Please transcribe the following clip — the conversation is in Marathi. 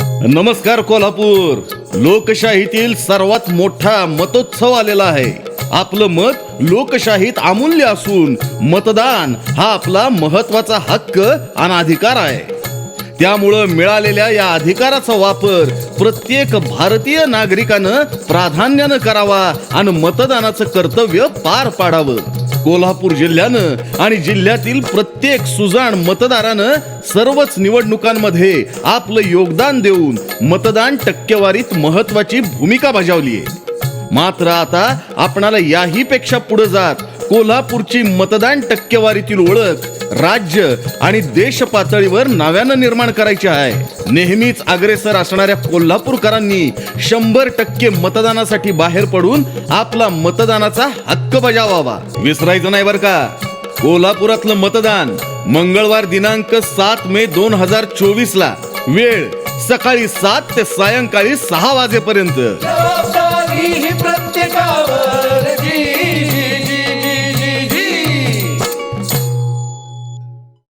नमस्कार कोल्हापूर. लोकशाहीतील सर्वात मोठा मतोत्सव आलेला आहे. आपलं मत लोकशाहीत अमूल्य असून मतदान हा आपला महत्त्वाचा हक्क आणि अधिकार आहे. त्यामुळं मिळालेल्या या अधिकाराचा वापर प्रत्येक भारतीय नागरिकानं प्राधान्यानं करावा आणि मतदानाचं कर्तव्य पार पाडावं. कोल्हापूर जिल्ह्यानं आणि जिल्ह्यातील प्रत्येक सुजाण मतदारानं सर्वच निवडणुकांमध्ये आपलं योगदान देऊन मतदान टक्केवारीत महत्वाची भूमिका बजावली आहे मात्र आता आपणाला याही पेक्षा पुढे जात कोल्हापूरची मतदान टक्केवारीतील ओळख राज्य आणि देश पातळीवर नव्यानं निर्माण करायचे आहे. नेहमीच अग्रेसर असणाऱ्या कोल्हापूरकरांनी शंभर टक्के मतदानासाठी बाहेर पडून आपला मतदानाचा हक्क बजावावा. विसरायचं नाही बर का? कोल्हापुरातलं मतदान मंगळवार दिनांक सात मे दोन हजार चोवीस ला वेळ सकाळी सात ते सायंकाळी सहा वाजेपर्यंत.